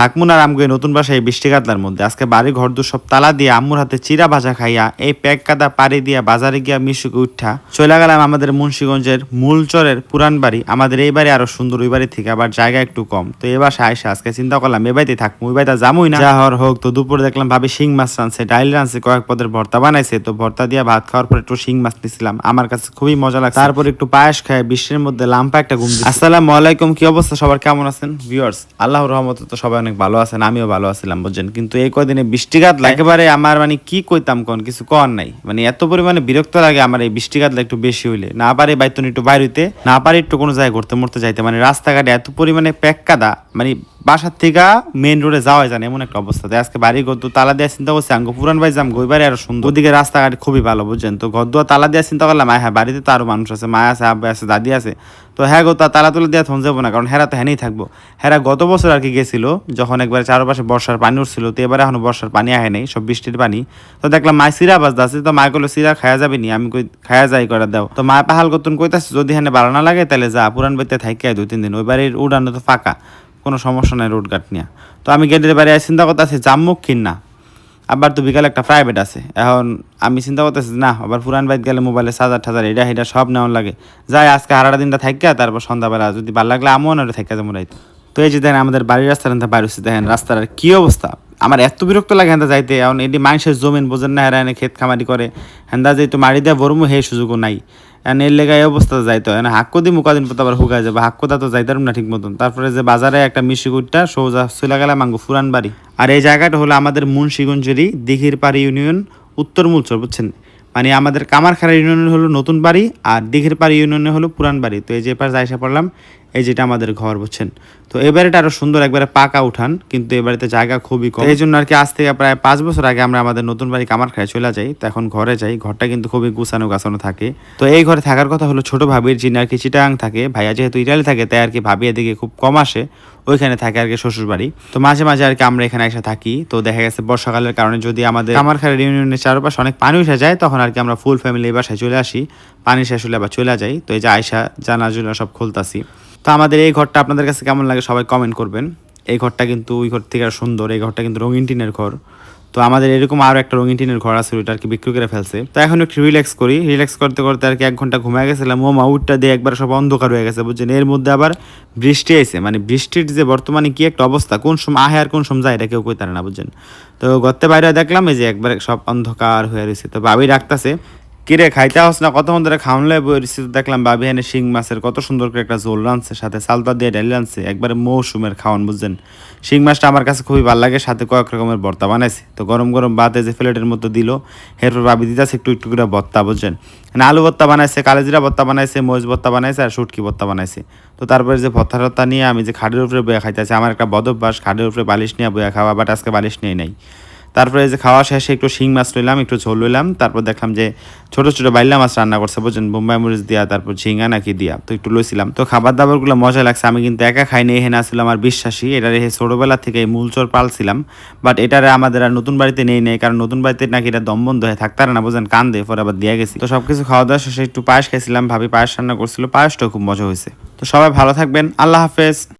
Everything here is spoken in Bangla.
থাকমু না রামগয়ে নতুন বাসায় বৃষ্টি কাতলার মধ্যে। আজকে বাড়ি ঘর দু সব তালা দিয়ে আম্মুর হাতে চিরা ভাজা খাইয়া এই প্যাক কাদা পাড়ি দিয়া বাজারে গিয়া মিশুকে উঠা। চলে গেলাম আমাদের মুন্সিগঞ্জের মূলচরের পুরান বাড়ি। আমাদের এই বাড়ি আরও সুন্দর, ওই বাড়ি থেকে আবার জায়গা একটু কম। তো এ বাসায় আইসা আজকে চিন্তা করলাম, এ বাড়িতে থাকব ওই বাড়িতে যামই না। যা হওয়ার হোক, তো দুপুরে দেখলাম ভাবি শিং মাছ রানছে ডাইল রানছে কয়েক পদের ভর্তা বানাইছে। তো ভর্তা দিয়ে ভাত খাওয়ার পর একটু শিং মাছ নিছিলাম। আমার কাছে খুবই মজা লাগছে। তারপর একটু পায়েস খায় বৃষ্টির মধ্যে লাম্পা একটা ঘুম। আসসালামু আলাইকুম, কি অবস্থা? সবার কেমন আছেন? ভিউয়ার্স আল্লাহ রহমত তো সবাই অনেক ভালো আছেন, আমিও ভালো আছিলাম, বুঝছেন? কিন্তু এই কদিনে বৃষ্টিঘাত একেবারে আমার মানে কি কইতাম কোন কিছু কর নাই। মানে এত পরিমাণে বিরক্ত লাগে আমার এই বৃষ্টিঘাত একটু বেশি হইলে। না পারে বাইতন একটু বাইরে হইতে, না পারে একটু কোনো জায়গায় ঘুরতে মরতে যাইতে। মানে রাস্তাঘাটে এত পরিমাণে প্যাক কাদা মানে বাসার থেকে মেন রোডে যাওয়া যায় এমন একটা অবস্থা। তাই আজকে বাড়ি ঘর তালা দেওয়ার চিন্তা করছি, আঙ্গ পুরান বাড়ি যাম, গইবারে আরও সুন্দর। ওদিকে রাস্তাঘাট খুবই ভালো, বুঝছেন? তো ঘর দুয়া তালা দেওয়ার চিন্তা করলাম হ্যাঁ বাড়িতে তো আরও মানুষ আছে, মা আছে, আব্বা আছে, দাদি আছে। তো হ্যাঁ গো তা তালা তুলে দেওয়া থন যাব না, কারণ হেরা তো হ্যানেই থাকব। হেরা গত বছর আর কি গেছিল, যখন একবার চারপাশে বর্ষার পানি উঠছিল, তো এবারে এখনও বর্ষার পানি আহে নাই, সব বৃষ্টির পানি। তো দেখলাম মায় সিরা বাজতে আছে, তো মায় কইলো, সিরা খায়া যাবে নি? আমি কই, খায়া যাই করে দাও। তো মায় পাহাল করতুন কইতাছে, যদি হ্যাঁ ভালো না লাগে তাহলে যা, পুরান বাড়িতে থাকি দুই, তিন দিন। ওই বাড়ির উড়ানো তো ফাঁকা। কোনো সমস্যা নাই রোড ঘাট নিয়ে। তো আমি গেটের বাইরে আছি চিন্তা করতেছি জাম্মুক কিন না। আবার তো বিকালে একটা প্রাইভেট আছে। এখন আমি চিন্তা করতেছি, না, আবার পুরান বাইক গেলে মোবাইলে সাজার টাজার এটা এটা সব নেওয়ার লাগে। যাই, আজকে হারাটা দিনটা থাকে তারপর সন্ধ্যাবেলা যদি ভালো লাগলে আমিও না থাকিয়া যেমন রাইতে। তো এই যে দেখেন, আমাদের বাড়ির রাস্তার বাইরে দেখেন রাস্তার কি অবস্থা। আমার এত বিরক্ত লাগে হেন্দা যাইতে, এখন এটি মানুষের জমিন বোঝেন না এনে ক্ষেত খামারি করে। হেন্দা যেহেতু মারি দেওয়া বরমু হে সুযোগও নাই। এখন এর লেগে এই অবস্থা যাইতো হয় হাক্কো দি মুকাদিন পর আবার হুকায় যাবে হাক্কোদা তো যাইতাম না ঠিক মতন তারপরে যে বাজারে একটা মিশিগুড়টা সৌজা চলে গেলাম আঙ্গু ফুরান বাড়ি। আর এই জায়গাটা হলো আমাদের মুন্সিগঞ্জেরই দিঘির পাড়ি ইউনিয়ন উত্তর মূলচর, বুঝছেন? মানে আমাদের কামারখাড়া ইউনিয়ন হলো নতুন বাড়ি আর দিঘির পাড়ি ইউনিয়নে হলো পুরান বাড়ি। তো এই যে পার যাইসা পড়লাম এই যেটা আমাদের ঘর, বুঝছেন? তো এবারেটা আরও সুন্দর, একবারে পাকা উঠান, কিন্তু এ বাড়িতে জায়গা খুবই কম। এই জন্য আর কি আজ থেকে প্রায় পাঁচ বছর আগে আমরা আমাদের নতুন বাড়ি কামারখাড়ায় চলে যাই, তো এখন ঘরে যাই। ঘরটা কিন্তু খুবই গুছানো গাছানো থাকে। তো এই ঘরে থাকার কথা হলো ছোট ভাবির, যিনি আর কি চিটাং থাকে, ভাইয়া যেহেতু ইটালি থাকে, তাই আর কি ভাবি এদিকে খুব কম আসে, ওইখানে থাকে আর কি শ্বশুর বাড়ি। তো মাঝে মাঝে আর কি আমরা এখানে এসে থাকি। তো দেখা গেছে বর্ষাকালের কারণে যদি আমাদের কামারখাড়া ইউনিয়নের চারপাশে অনেক পানি উঠে যায়, তখন আর কি আমরা ফুল ফ্যামিলি বাসায় চলে আসি। পানি শেষ হলে আবার চলে যাই। তো এই যে আয়সা জানা জুনা সব খুলতাছি। তো আমাদের এই ঘরটা আপনাদের কাছে কেমন লাগে সবাই কমেন্ট করবেন। এই ঘরটা কিন্তু, ওই ঘর থেকে আরও সুন্দর, এই ঘরটা কিন্তু রঙিন টিনের ঘর। তো আমাদের এরকম আরও একটা রঙিন টিনের ঘর আছে, ওইটা আর কি বিক্রি করে ফেলছে। তো এখন একটু রিল্যাক্স করি। রিল্যাক্স করতে করতে আর কি এক ঘণ্টা ঘুমায় গেছিলাম। ও মাউটটা দিয়ে একবার সব অন্ধকার হয়ে গেছে, বুঝছেন? এর মধ্যে আবার বৃষ্টি আইছে। মানে বৃষ্টির যে বর্তমানে কি একটা অবস্থা, কোন সময় আহে আর কোন সময় যায় এটা কেউ কই তারা না, বুঝছেন? তো গর্তে বাইরে দেখলাম, এই যে একবার সব অন্ধকার হয়ে রয়েছে তো ভাবি রাখতেছে কিরে খাইতে হস না? কত কতক্ষণ ধরে খাওয়ালে বইছি দেখলাম বাবি এনে শিং মাছের কত সুন্দর করে একটা ঝোল রানছে সাথে সালতা দিয়ে ডালি রানছে একবারে মৌসুমের খাওয়ান, বুঝছেন? শিং মাছটা আমার কাছে খুবই ভালো লাগে, সাথে কয়েক রকমের ভর্তা বানাইছে। তো গরম গরম বাতে যে প্লেটের মতো দিল, এরপর বাবি দিতেছে একটু একটু করে ভর্তা, বুঝছেন? মানে আলু ভর্তা বানাইছে, কালেজিরা ভর্তা বানাইছে, মরিচ ভর্তা বানাইছে আর শুটকি ভর্তা বানাইছে। তো তারপরে যে ভর্তা টর্তা নিয়ে আমি যে খাটের উপরে বয়ে খাইতেছি, আমার একটা বদভ্যাস খাটের উপরে বালিশ নিয়ে বয়ে খাওয়া, বাট আজকে বালিশ নিয়ে নাই। তারপরে যে খাওয়া শেষে একটু শিং মাছ লইলাম, একটু ঝোল লইলাম, তারপর দেখলাম যে ছোট ছোট বাইলা মাছ রান্না করছে, বুঝছেন? বোম্বাই মরিচ দিয়া, তারপর ঝিঙ্গা নাকি দিয়া, তো একটু লইছিলাম। তো খাবার দাবারগুলো মজা লাগছে, আমি কিন্তু একা খাইনি এখানে আসলে আমার বিশ্বাসী এটা রেখে ছোটবেলা থেকে মূলচর পালছিলাম। বাট এটারে আমাদের আর নতুন বাড়িতে নেই নেই, কারণ নতুন বাড়িতে নাকি এটা দম বন্ধ হয়ে থাকতে না বুঝেন কান দিয়ে পরে আবার দিয়ে গেছি। তো সব কিছু খাওয়া দাওয়া শেষে একটু পায়েস খাইছিলাম, ভাবি পায়েস রান্না করছিল, পায়েসটাও খুব মজা হয়েছে। তো সবাই ভালো থাকবেন, আল্লাহ হাফেজ।